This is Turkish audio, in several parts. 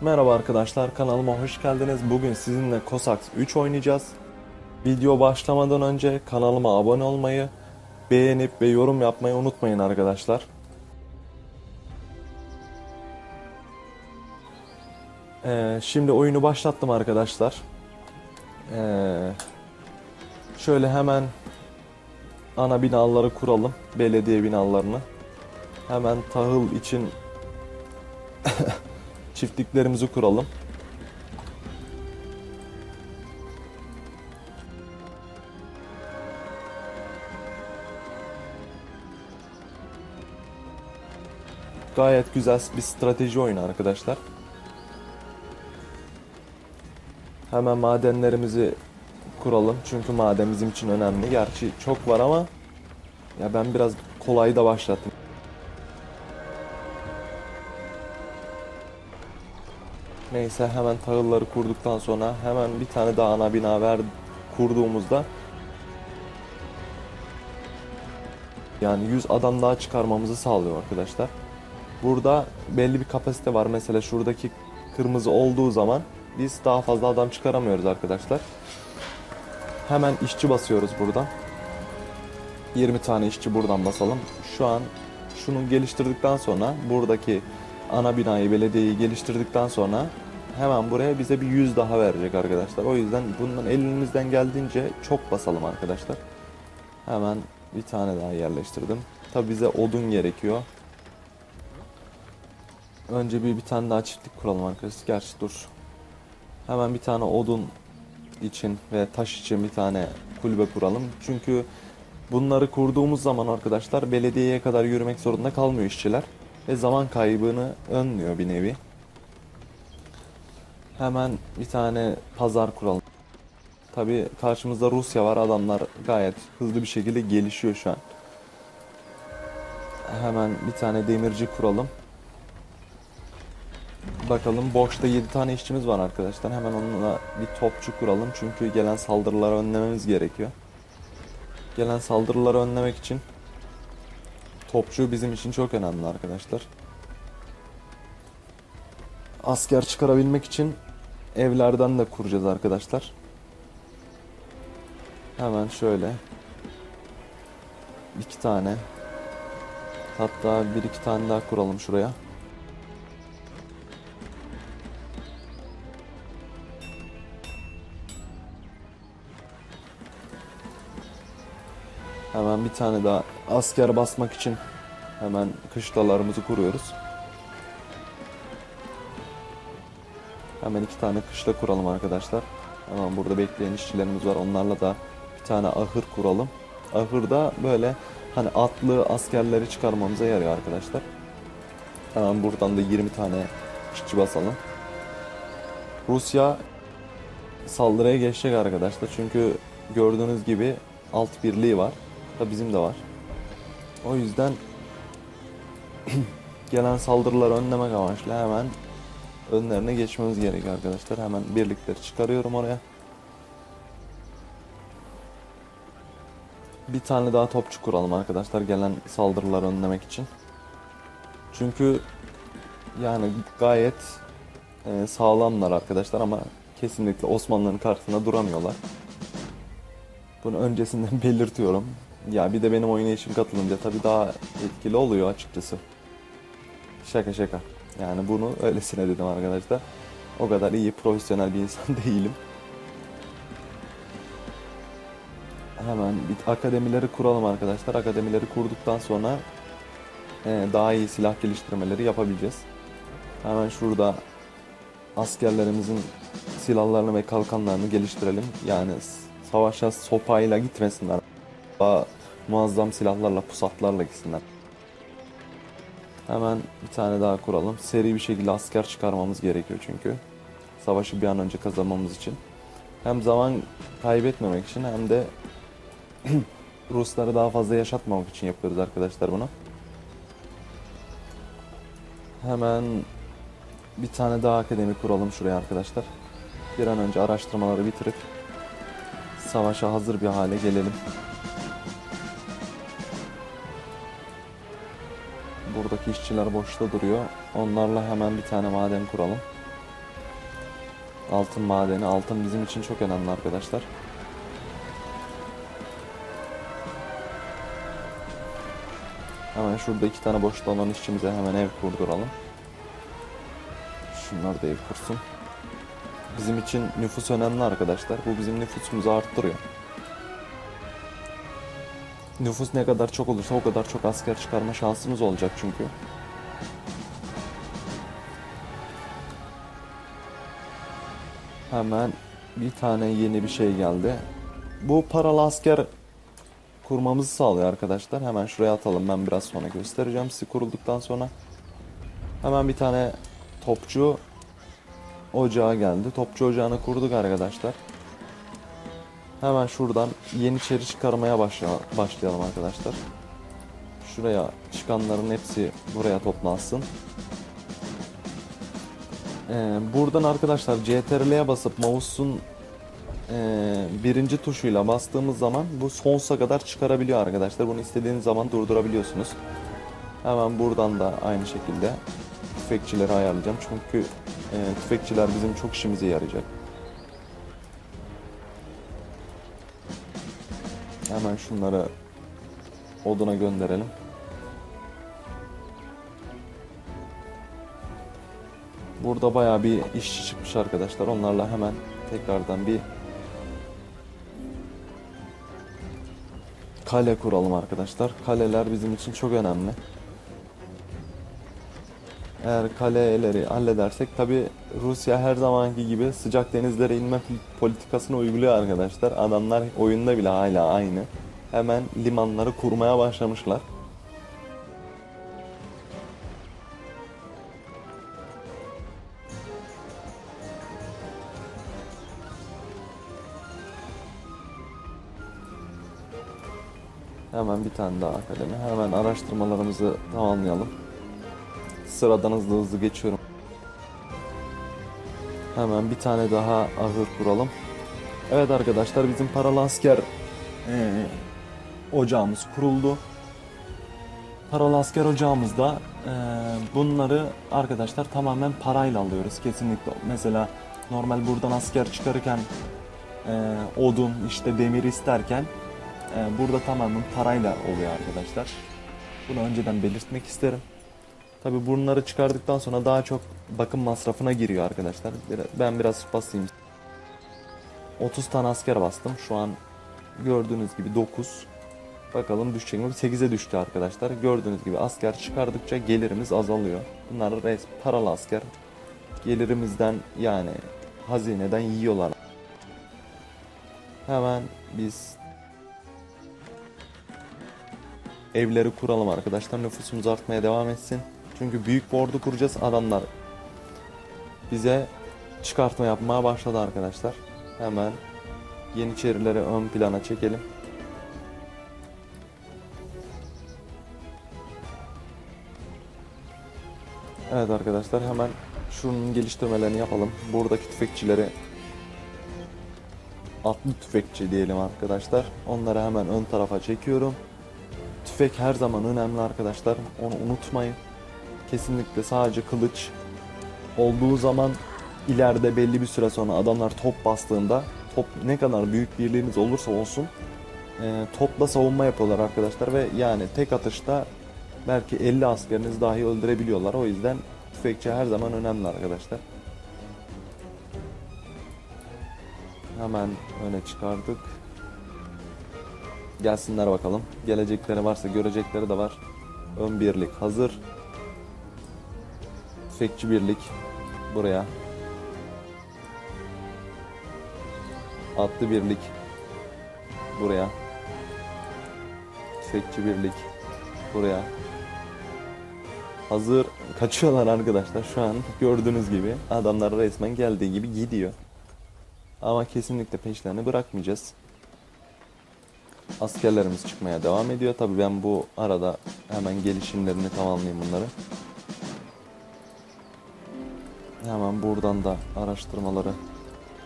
Merhaba arkadaşlar kanalıma hoş geldiniz. Bugün sizinle Cossacks 3 oynayacağız. Video başlamadan önce kanalıma abone olmayı, beğenip ve yorum yapmayı unutmayın arkadaşlar. Ee, şimdi oyunu başlattım arkadaşlar. Ee, şöyle hemen ana binaları kuralım. Belediye binalarını. Hemen tahıl için çiftliklerimizi kuralım. Gayet güzel bir strateji oyunu arkadaşlar. Hemen madenlerimizi kuralım. Çünkü maden bizim için önemli. Gerçi çok var ama ya ben biraz kolay da başlattım. Neyse hemen tahılları kurduktan sonra hemen bir tane daha ana bina ver kurduğumuzda yani 100 adam daha çıkarmamızı sağlıyor arkadaşlar. Burada belli bir kapasite var. Mesela şuradaki kırmızı olduğu zaman biz daha fazla adam çıkaramıyoruz arkadaşlar. Hemen işçi basıyoruz buradan. 20 tane işçi buradan basalım. Şu an şunu geliştirdikten sonra buradaki ana binayı, belediyeyi geliştirdikten sonra hemen buraya bize bir 100 daha verecek arkadaşlar. O yüzden bundan elimizden geldiğince çok basalım arkadaşlar. Hemen bir tane daha yerleştirdim. Tabi bize odun gerekiyor. Önce bir bir tane daha çiftlik kuralım arkadaşlar. Gerçi dur. Hemen bir tane odun için ve taş için bir tane kulübe kuralım. Çünkü bunları kurduğumuz zaman arkadaşlar belediyeye kadar yürümek zorunda kalmıyor işçiler. Ve zaman kaybını önlüyor bir nevi. Hemen bir tane pazar kuralım. Tabi karşımızda Rusya var. Adamlar gayet hızlı bir şekilde gelişiyor şu an. Hemen bir tane demirci kuralım. Bakalım boşta 7 tane işçimiz var arkadaşlar. Hemen onunla bir topçu kuralım. Çünkü gelen saldırıları önlememiz gerekiyor. Gelen saldırıları önlemek için topçu bizim için çok önemli arkadaşlar. Asker çıkarabilmek için evlerden de kuracağız arkadaşlar. Hemen şöyle iki tane hatta bir iki tane daha kuralım şuraya. Hemen bir tane daha asker basmak için hemen kışlalarımızı kuruyoruz. Hemen iki tane kışla kuralım arkadaşlar. Hemen burada bekleyen işçilerimiz var. Onlarla da bir tane ahır kuralım. Ahırda böyle hani atlı askerleri çıkarmamıza yarıyor arkadaşlar. Hemen buradan da 20 tane işçi basalım. Rusya saldırıya geçecek arkadaşlar. Çünkü gördüğünüz gibi alt birliği var. Da bizim de var. O yüzden gelen saldırıları önlemek amaçlı hemen önlerine geçmemiz gerekiyor arkadaşlar. Hemen birlikleri çıkarıyorum oraya. Bir tane daha topçu kuralım arkadaşlar gelen saldırıları önlemek için. Çünkü yani gayet e, sağlamlar arkadaşlar ama kesinlikle Osmanlıların karşısında duramıyorlar. Bunu öncesinden belirtiyorum. Ya bir de benim oynayışım katılınca tabii daha etkili oluyor açıkçası. Şaka şaka. Yani bunu öylesine dedim arkadaşlar. O kadar iyi profesyonel bir insan değilim. Hemen bir akademileri kuralım arkadaşlar. Akademileri kurduktan sonra e, daha iyi silah geliştirmeleri yapabileceğiz. Hemen şurada askerlerimizin silahlarını ve kalkanlarını geliştirelim. Yani savaşa sopayla gitmesinler. Daha muazzam silahlarla, pusatlarla gitsinler. Hemen bir tane daha kuralım. Seri bir şekilde asker çıkarmamız gerekiyor çünkü. Savaşı bir an önce kazanmamız için. Hem zaman kaybetmemek için hem de Rusları daha fazla yaşatmamak için yapıyoruz arkadaşlar bunu. Hemen bir tane daha akademi kuralım şuraya arkadaşlar. Bir an önce araştırmaları bitirip savaşa hazır bir hale gelelim. Buradaki işçiler boşta duruyor. Onlarla hemen bir tane maden kuralım. Altın madeni. Altın bizim için çok önemli arkadaşlar. Hemen şurada iki tane boşta olan işçimize hemen ev kurduralım. Şunlar da ev kursun. Bizim için nüfus önemli arkadaşlar. Bu bizim nüfusumuzu arttırıyor. Nüfus ne kadar çok olursa o kadar çok asker çıkarma şansımız olacak çünkü. Hemen bir tane yeni bir şey geldi. Bu paralı asker kurmamızı sağlıyor arkadaşlar. Hemen şuraya atalım. Ben biraz sonra göstereceğim sizi kurulduktan sonra. Hemen bir tane topçu ocağı geldi. Topçu ocağını kurduk arkadaşlar. Hemen şuradan Yeniçeri çıkarmaya başla başlayalım arkadaşlar. Şuraya çıkanların hepsi buraya toplansın. Ee, buradan arkadaşlar CTRL'ye basıp mouse'un ee, birinci tuşuyla bastığımız zaman bu sonsuza kadar çıkarabiliyor arkadaşlar. Bunu istediğiniz zaman durdurabiliyorsunuz. Hemen buradan da aynı şekilde tüfekçileri ayarlayacağım. Çünkü e, tüfekçiler bizim çok işimize yarayacak. Hemen şunları oduna gönderelim. Burada bayağı bir işçi çıkmış arkadaşlar. Onlarla hemen tekrardan bir kale kuralım arkadaşlar. Kaleler bizim için çok önemli. Eğer kaleleri halledersek tabi Rusya her zamanki gibi sıcak denizlere inme politikasını uyguluyor arkadaşlar. Adamlar oyunda bile hala aynı. Hemen limanları kurmaya başlamışlar. Hemen bir tane daha akademi. Hemen araştırmalarımızı tamamlayalım. Sıradan hızlı hızlı geçiyorum. Hemen bir tane daha ahır kuralım. Evet arkadaşlar bizim paralı asker eee, ocağımız kuruldu. Paralı asker ocağımızda eee, bunları arkadaşlar tamamen parayla alıyoruz kesinlikle. Mesela normal buradan asker çıkarırken eee, odun işte demir isterken eee, burada tamamen parayla oluyor arkadaşlar. Bunu önceden belirtmek isterim. Tabi bunları çıkardıktan sonra daha çok bakım masrafına giriyor arkadaşlar. Ben biraz basayım. 30 tane asker bastım. Şu an gördüğünüz gibi 9. Bakalım düşecek mi? 8'e düştü arkadaşlar. Gördüğünüz gibi asker çıkardıkça gelirimiz azalıyor. Bunlar res paralı asker. Gelirimizden yani hazineden yiyorlar. Hemen biz evleri kuralım arkadaşlar. Nüfusumuz artmaya devam etsin. Çünkü büyük bir ordu kuracağız. Adamlar bize çıkartma yapmaya başladı arkadaşlar. Hemen Yeniçerileri ön plana çekelim. Evet arkadaşlar hemen şunun geliştirmelerini yapalım. Buradaki tüfekçileri atlı tüfekçi diyelim arkadaşlar. Onları hemen ön tarafa çekiyorum. Tüfek her zaman önemli arkadaşlar. Onu unutmayın. Kesinlikle sadece kılıç olduğu zaman ileride belli bir süre sonra adamlar top bastığında top ne kadar büyük birliğiniz olursa olsun e, topla savunma yapıyorlar arkadaşlar ve yani tek atışta belki 50 askeriniz dahi öldürebiliyorlar. O yüzden tüfekçi her zaman önemli arkadaşlar. Hemen öne çıkardık. Gelsinler bakalım. Gelecekleri varsa görecekleri de var. Ön birlik hazır. Tüfekçi birlik buraya. Atlı birlik buraya. Tüfekçi birlik buraya. Hazır kaçıyorlar arkadaşlar şu an gördüğünüz gibi adamlar resmen geldiği gibi gidiyor. Ama kesinlikle peşlerini bırakmayacağız. Askerlerimiz çıkmaya devam ediyor. Tabii ben bu arada hemen gelişimlerini tamamlayayım bunları. Hemen buradan da araştırmaları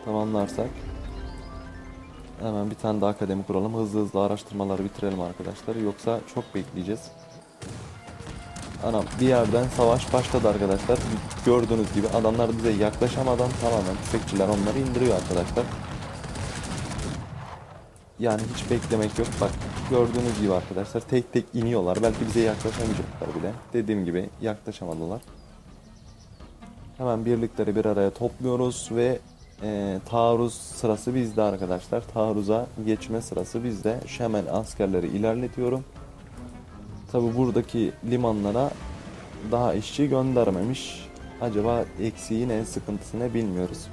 tamamlarsak hemen bir tane daha akademi kuralım. Hızlı hızlı araştırmaları bitirelim arkadaşlar. Yoksa çok bekleyeceğiz. Anam bir yerden savaş başladı arkadaşlar. Gördüğünüz gibi adamlar bize yaklaşamadan tamamen tüfekçiler onları indiriyor arkadaşlar. Yani hiç beklemek yok. Bak gördüğünüz gibi arkadaşlar tek tek iniyorlar. Belki bize yaklaşamayacaklar bile. Dediğim gibi yaklaşamadılar. Hemen birlikleri bir araya topluyoruz ve e, taarruz sırası bizde arkadaşlar. Taarruza geçme sırası bizde. Şu hemen askerleri ilerletiyorum. Tabi buradaki limanlara daha işçi göndermemiş. Acaba eksiği ne, sıkıntısı ne bilmiyoruz.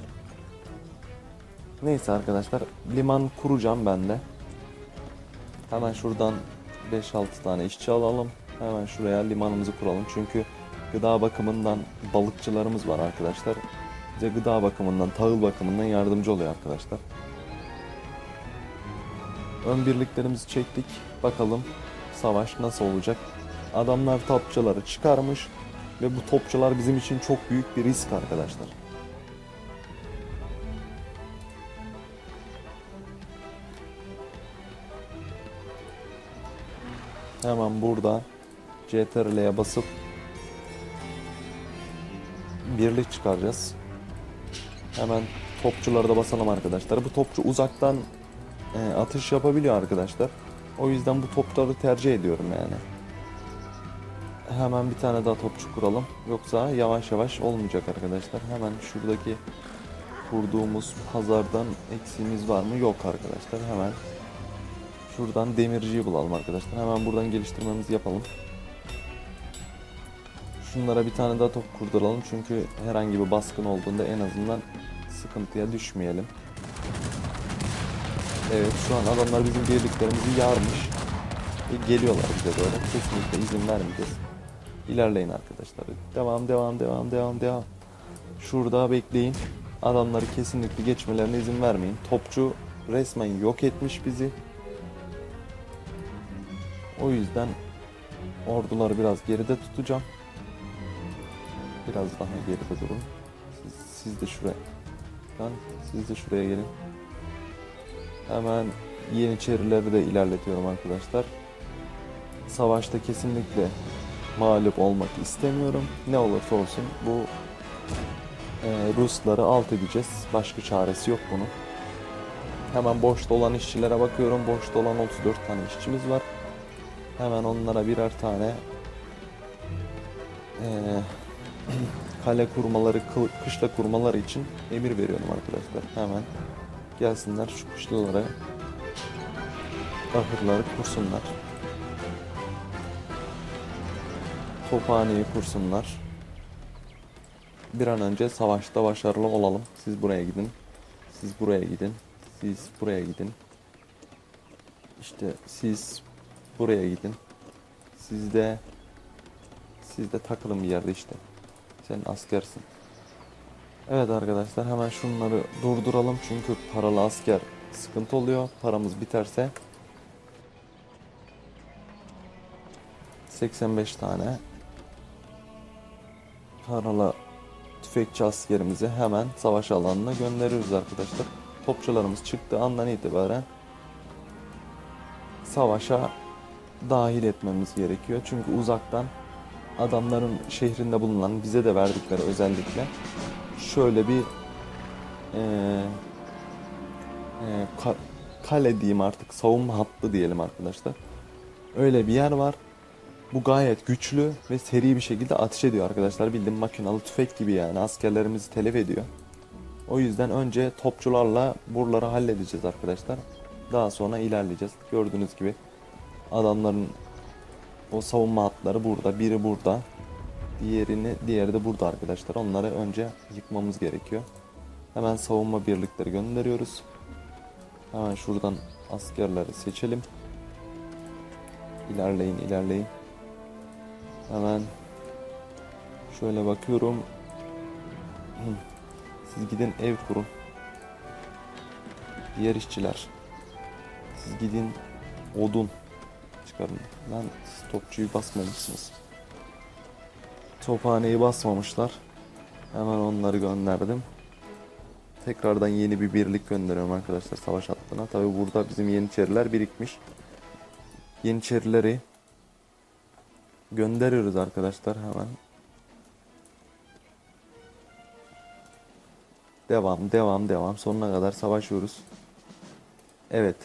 Neyse arkadaşlar liman kuracağım ben de. Hemen şuradan 5-6 tane işçi alalım. Hemen şuraya limanımızı kuralım. Çünkü gıda bakımından balıkçılarımız var arkadaşlar. Bize gıda bakımından, tahıl bakımından yardımcı oluyor arkadaşlar. Ön birliklerimizi çektik. Bakalım savaş nasıl olacak. Adamlar topçuları çıkarmış ve bu topçular bizim için çok büyük bir risk arkadaşlar. Hemen burada CTRL'ye basıp birlik çıkaracağız. Hemen topçuları da basalım arkadaşlar. Bu topçu uzaktan e, atış yapabiliyor arkadaşlar. O yüzden bu topları tercih ediyorum yani. Hemen bir tane daha topçu kuralım. Yoksa yavaş yavaş olmayacak arkadaşlar. Hemen şuradaki kurduğumuz pazardan eksiğimiz var mı? Yok arkadaşlar. Hemen şuradan demirciyi bulalım arkadaşlar. Hemen buradan geliştirmemizi yapalım. Şunlara bir tane daha top kurduralım çünkü herhangi bir baskın olduğunda en azından sıkıntıya düşmeyelim. Evet şu an adamlar bizim birliklerimizi yarmış. Ve geliyorlar bize doğru. Kesinlikle izin vermeyeceğiz. İlerleyin arkadaşlar. Devam devam devam devam devam. Şurada bekleyin. Adamları kesinlikle geçmelerine izin vermeyin. Topçu resmen yok etmiş bizi. O yüzden orduları biraz geride tutacağım. Biraz daha geride durun. Siz, siz de şuraya. Lan siz de şuraya gelin. Hemen Yeniçerileri de ilerletiyorum arkadaşlar. Savaşta kesinlikle mağlup olmak istemiyorum. Ne olursa olsun bu e, Rusları alt edeceğiz. Başka çaresi yok bunun. Hemen boşta olan işçilere bakıyorum. Boşta olan 34 tane işçimiz var. Hemen onlara birer tane e, kale kurmaları, kı- kışla kurmaları için emir veriyorum arkadaşlar. Hemen gelsinler şu kışlalara ahırları kursunlar. Tophaneyi kursunlar. Bir an önce savaşta başarılı olalım. Siz buraya gidin. Siz buraya gidin. Siz buraya gidin. İşte siz buraya gidin. Siz de siz de takılın bir yerde işte. Sen askersin. Evet arkadaşlar hemen şunları durduralım çünkü paralı asker sıkıntı oluyor. Paramız biterse 85 tane paralı tüfekçi askerimizi hemen savaş alanına gönderiyoruz arkadaşlar. Topçularımız çıktığı andan itibaren savaşa dahil etmemiz gerekiyor. Çünkü uzaktan adamların şehrinde bulunan bize de verdikleri özellikle şöyle bir eee eee, ka- kale diyeyim artık savunma hattı diyelim arkadaşlar. Öyle bir yer var. Bu gayet güçlü ve seri bir şekilde ateş ediyor arkadaşlar. Bildiğin makinalı tüfek gibi yani askerlerimizi telef ediyor. O yüzden önce topçularla buraları halledeceğiz arkadaşlar. Daha sonra ilerleyeceğiz. Gördüğünüz gibi adamların o savunma hatları burada. Biri burada. Diğerini, diğeri de burada arkadaşlar. Onları önce yıkmamız gerekiyor. Hemen savunma birlikleri gönderiyoruz. Hemen şuradan askerleri seçelim. İlerleyin, ilerleyin. Hemen şöyle bakıyorum. Siz gidin ev kurun. Diğer işçiler. Siz gidin odun çıkarın. Lan topçuyu basmamışsınız. Tophaneyi basmamışlar. Hemen onları gönderdim. Tekrardan yeni bir birlik gönderiyorum arkadaşlar savaş hattına. Tabi burada bizim Yeniçeriler birikmiş. Yeniçerileri gönderiyoruz arkadaşlar hemen. Devam, devam, devam. Sonuna kadar savaşıyoruz. Evet.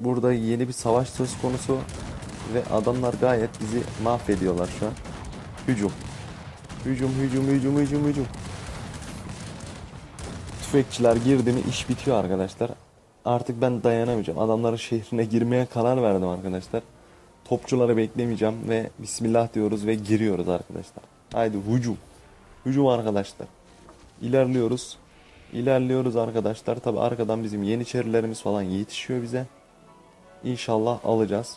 Burada yeni bir savaş söz konusu ve adamlar gayet bizi mahvediyorlar şu an. Hücum. Hücum, hücum, hücum, hücum, hücum. Tüfekçiler girdi mi iş bitiyor arkadaşlar. Artık ben dayanamayacağım. Adamların şehrine girmeye karar verdim arkadaşlar. Topçuları beklemeyeceğim ve Bismillah diyoruz ve giriyoruz arkadaşlar. Haydi hücum. Hücum arkadaşlar. İlerliyoruz. İlerliyoruz arkadaşlar. Tabi arkadan bizim yeniçerilerimiz falan yetişiyor bize. İnşallah alacağız.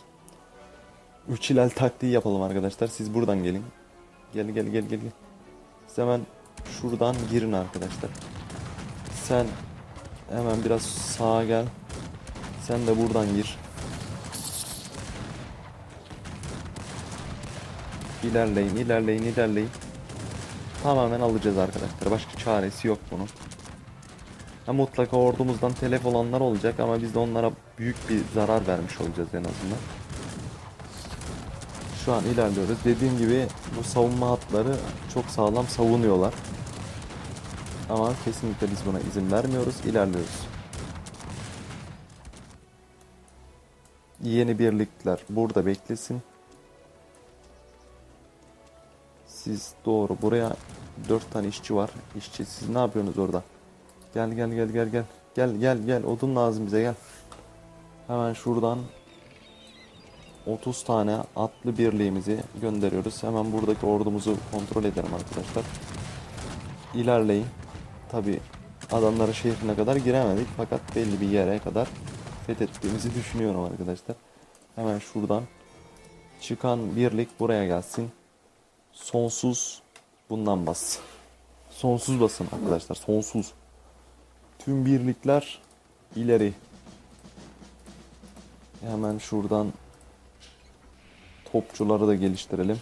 Üç ilal taktiği yapalım arkadaşlar. Siz buradan gelin. Gel gel gel gel gel. Siz hemen şuradan girin arkadaşlar. Sen hemen biraz sağa gel. Sen de buradan gir. İlerleyin, ilerleyin, ilerleyin. Tamamen alacağız arkadaşlar. Başka çaresi yok bunun. Ha, mutlaka ordumuzdan telef olanlar olacak ama biz de onlara büyük bir zarar vermiş olacağız en azından. Şu an ilerliyoruz. Dediğim gibi bu savunma hatları çok sağlam savunuyorlar. Ama kesinlikle biz buna izin vermiyoruz. İlerliyoruz. Yeni birlikler burada beklesin. Siz doğru buraya 4 tane işçi var. İşçi siz ne yapıyorsunuz orada? Gel gel gel gel gel. Gel gel gel odun lazım bize gel. Hemen şuradan 30 tane atlı birliğimizi gönderiyoruz. Hemen buradaki ordumuzu kontrol edelim arkadaşlar. İlerleyin. Tabi adamların şehrine kadar giremedik fakat belli bir yere kadar fethettiğimizi düşünüyorum arkadaşlar. Hemen şuradan çıkan birlik buraya gelsin. Sonsuz bundan bas. Sonsuz basın arkadaşlar. Sonsuz. Tüm birlikler ileri. Hemen şuradan topçuları da geliştirelim.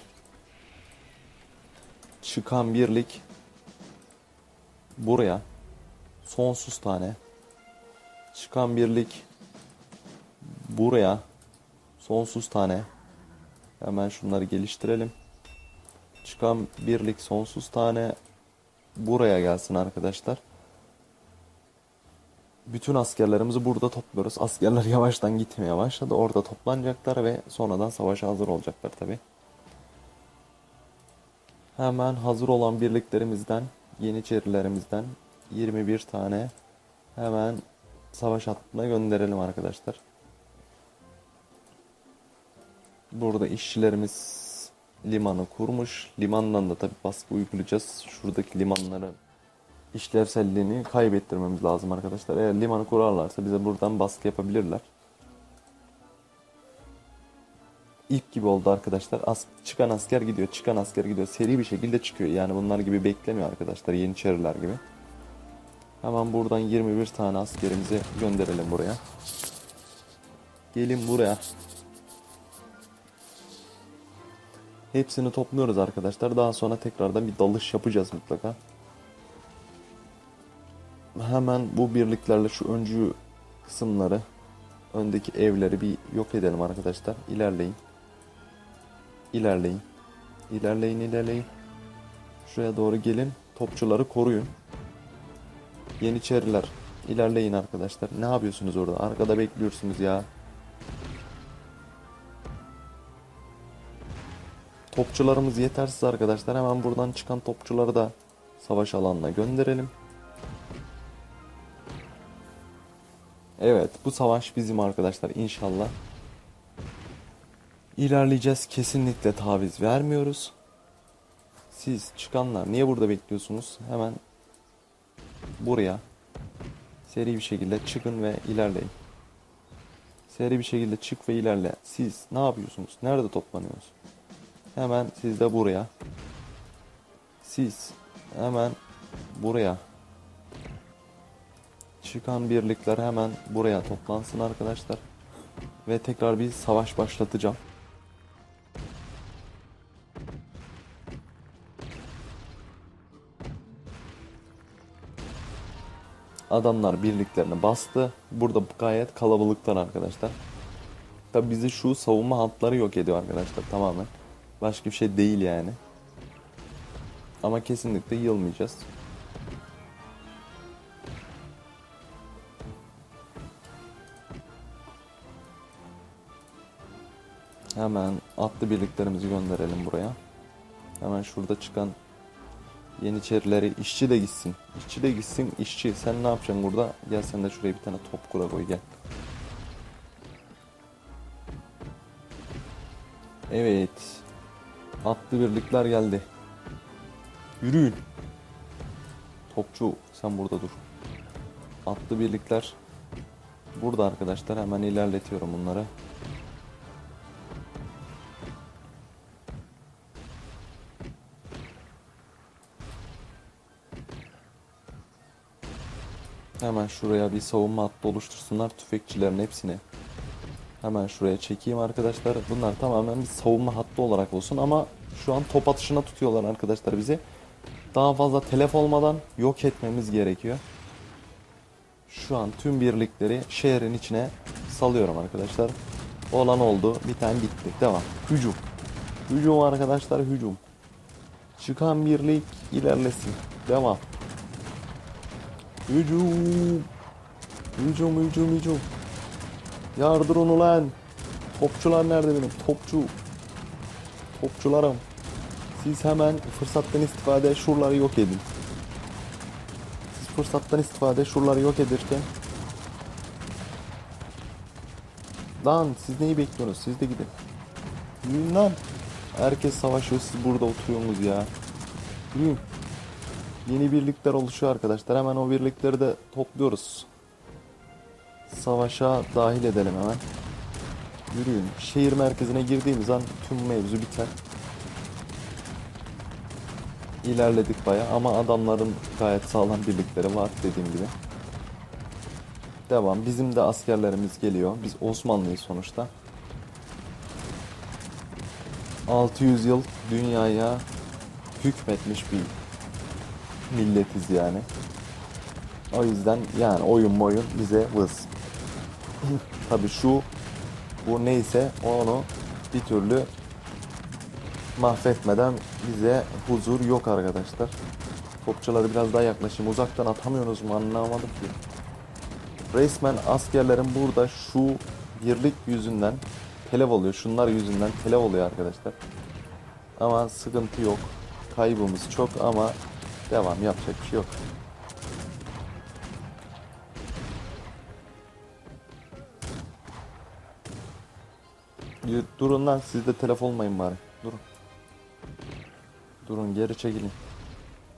Çıkan birlik buraya sonsuz tane çıkan birlik buraya sonsuz tane hemen şunları geliştirelim. Çıkan birlik sonsuz tane buraya gelsin arkadaşlar. Bütün askerlerimizi burada topluyoruz. Askerler yavaştan gitmeye başladı. Orada toplanacaklar ve sonradan savaşa hazır olacaklar tabi. Hemen hazır olan birliklerimizden, yeniçerilerimizden 21 tane hemen savaş hattına gönderelim arkadaşlar. Burada işçilerimiz limanı kurmuş. Limandan da tabi baskı uygulayacağız. Şuradaki limanları işlevselliğini kaybettirmemiz lazım arkadaşlar. Eğer limanı kurarlarsa bize buradan baskı yapabilirler. İp gibi oldu arkadaşlar. As çıkan asker gidiyor, çıkan asker gidiyor. Seri bir şekilde çıkıyor. Yani bunlar gibi beklemiyor arkadaşlar. Yeniçeriler gibi. Hemen buradan 21 tane askerimizi gönderelim buraya. Gelin buraya. Hepsini topluyoruz arkadaşlar. Daha sonra tekrardan bir dalış yapacağız mutlaka. Hemen bu birliklerle şu öncü kısımları, öndeki evleri bir yok edelim arkadaşlar. İlerleyin. İlerleyin. İlerleyin, ilerleyin. Şuraya doğru gelin. Topçuları koruyun. Yeniçeriler. İlerleyin arkadaşlar. Ne yapıyorsunuz orada? Arkada bekliyorsunuz ya. Topçularımız yetersiz arkadaşlar. Hemen buradan çıkan topçuları da savaş alanına gönderelim. Evet bu savaş bizim arkadaşlar inşallah. İlerleyeceğiz kesinlikle taviz vermiyoruz. Siz çıkanlar niye burada bekliyorsunuz? Hemen buraya seri bir şekilde çıkın ve ilerleyin. Seri bir şekilde çık ve ilerle. Siz ne yapıyorsunuz? Nerede toplanıyorsunuz? Hemen siz de buraya. Siz hemen buraya. Çıkan birlikler hemen buraya toplansın arkadaşlar. Ve tekrar bir savaş başlatacağım. Adamlar birliklerini bastı. Burada gayet kalabalıklar arkadaşlar. Tabi bizi şu savunma hatları yok ediyor arkadaşlar tamamen. Başka bir şey değil yani. Ama kesinlikle yılmayacağız. Hemen atlı birliklerimizi gönderelim buraya. Hemen şurada çıkan Yeniçerileri işçi de gitsin. İşçi de gitsin. İşçi sen ne yapacaksın burada? Gel sen de şuraya bir tane top kura koy gel. Evet. Atlı birlikler geldi. Yürüyün. Topçu sen burada dur. Atlı birlikler burada arkadaşlar. Hemen ilerletiyorum bunları. Hemen şuraya bir savunma hattı oluştursunlar tüfekçilerin hepsini. Hemen şuraya çekeyim arkadaşlar. Bunlar tamamen bir savunma hattı olarak olsun ama şu an top atışına tutuyorlar arkadaşlar bizi. Daha fazla telef olmadan yok etmemiz gerekiyor. Şu an tüm birlikleri şehrin içine salıyorum arkadaşlar. Olan oldu. Bir tane gitti. Devam. Hücum. Hücum arkadaşlar hücum. Çıkan birlik ilerlesin. Devam. Hücum. Hücum hücum hücum. Yardırın ulan. Topçular nerede benim? Topçu. Topçularım. Siz hemen fırsattan istifade şuraları yok edin. Siz fırsattan istifade şuraları yok edirken Lan siz neyi bekliyorsunuz? Siz de gidin. Yürüyün lan. Herkes savaşıyor siz burada oturuyorsunuz ya. Yürüyün. Yeni birlikler oluşuyor arkadaşlar. Hemen o birlikleri de topluyoruz. Savaşa dahil edelim hemen. Yürüyün. Şehir merkezine girdiğimiz an tüm mevzu biter. İlerledik baya ama adamların gayet sağlam birlikleri var dediğim gibi. Devam. Bizim de askerlerimiz geliyor. Biz Osmanlıyız sonuçta. 600 yıl dünyaya hükmetmiş bir milletiz yani. O yüzden yani oyun boyun bize vız. Tabi şu bu neyse onu bir türlü mahvetmeden bize huzur yok arkadaşlar. Topçuları biraz daha yaklaşayım. Uzaktan atamıyorsunuz mu anlamadım ki. Resmen askerlerin burada şu birlik yüzünden telef oluyor. Şunlar yüzünden telef oluyor arkadaşlar. Ama sıkıntı yok. Kaybımız çok ama devam yapacak şey yok. Durun lan siz de telef olmayın bari. Durun. Durun geri çekilin.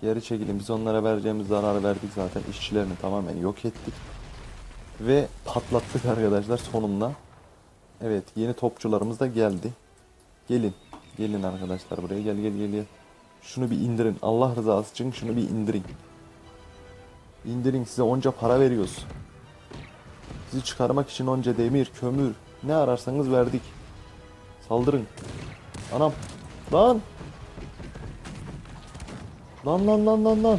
Geri çekilin. Biz onlara vereceğimiz zararı verdik zaten. İşçilerini tamamen yok ettik. Ve patlattık arkadaşlar sonunda. Evet yeni topçularımız da geldi. Gelin. Gelin arkadaşlar buraya gel gel gel gel. Şunu bir indirin. Allah rızası için şunu bir indirin. İndirin size onca para veriyoruz. Sizi çıkarmak için onca demir, kömür ne ararsanız verdik. Saldırın. Anam. Lan. Lan lan lan lan lan.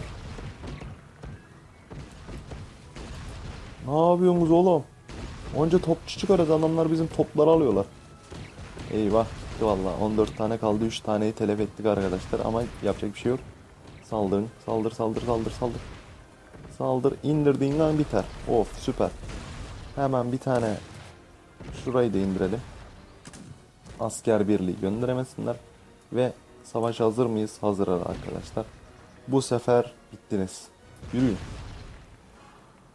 Ne yapıyorsunuz oğlum? Onca topçu çıkarız adamlar bizim topları alıyorlar. Eyvah gitti valla 14 tane kaldı 3 taneyi telef ettik arkadaşlar ama yapacak bir şey yok. Saldırın saldır saldır saldır saldır. Saldır indirdiğin an biter. Of süper. Hemen bir tane şurayı da indirelim. Asker birliği gönderemesinler. Ve savaş hazır mıyız? Hazırız arkadaşlar. Bu sefer bittiniz. Yürüyün.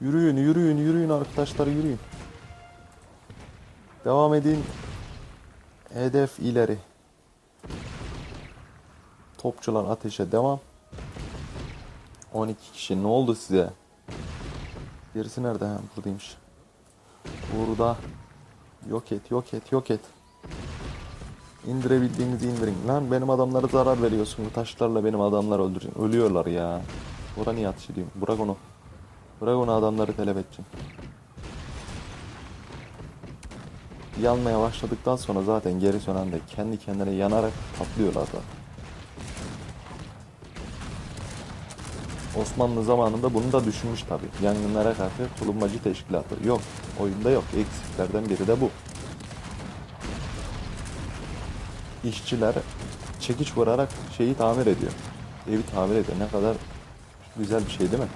Yürüyün, yürüyün, yürüyün arkadaşlar yürüyün. Devam edin. Hedef ileri. Topçular ateşe devam. 12 kişi ne oldu size? Gerisi nerede? Ha, buradaymış. Burada. Yok et, yok et, yok et. İndirebildiğinizi indirin. Lan benim adamlara zarar veriyorsun. Bu taşlarla benim adamlar öldürün. Ölüyorlar ya. Bura niye atış ediyorum? Bırak onu. Bırak onu adamları telef edeceğim. Yanmaya başladıktan sonra zaten geri sönen de kendi kendine yanarak patlıyorlar zaten. Osmanlı zamanında bunu da düşünmüş tabi. Yangınlara karşı tulumacı teşkilatı. Yok. Oyunda yok. Eksiklerden biri de bu. işçiler çekiç vurarak şeyi tamir ediyor. Evi tamir ediyor. Ne kadar güzel bir şey değil mi?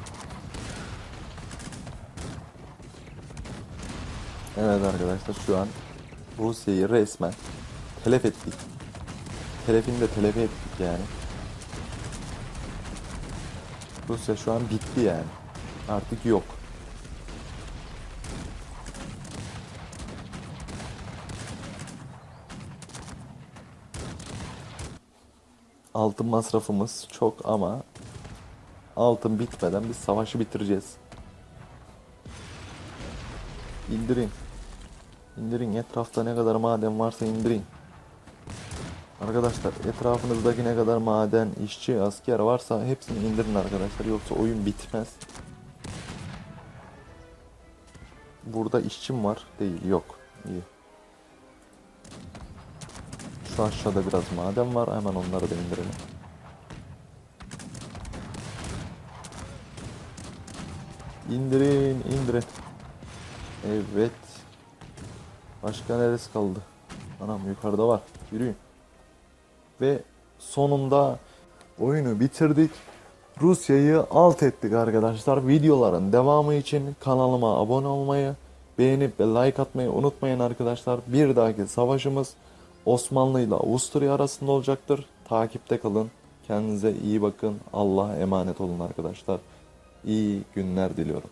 Evet arkadaşlar şu an Rusya'yı resmen telef ettik. Telefini de telefi ettik yani. Rusya şu an bitti yani. Artık yok. Altın masrafımız çok ama altın bitmeden biz savaşı bitireceğiz. İndirin. İndirin etrafta ne kadar maden varsa indirin. Arkadaşlar etrafınızdaki ne kadar maden, işçi, asker varsa hepsini indirin arkadaşlar yoksa oyun bitmez. Burada işçim var değil yok. İyi. Şu aşağıda biraz maden var hemen onları da indirelim. İndirin indirin. Evet. Başka neresi kaldı? Anam yukarıda var. Yürüyün. Ve sonunda oyunu bitirdik. Rusya'yı alt ettik arkadaşlar. Videoların devamı için kanalıma abone olmayı, beğenip ve like atmayı unutmayın arkadaşlar. Bir dahaki savaşımız Osmanlı ile Avusturya arasında olacaktır. Takipte kalın. Kendinize iyi bakın. Allah'a emanet olun arkadaşlar. İyi günler diliyorum.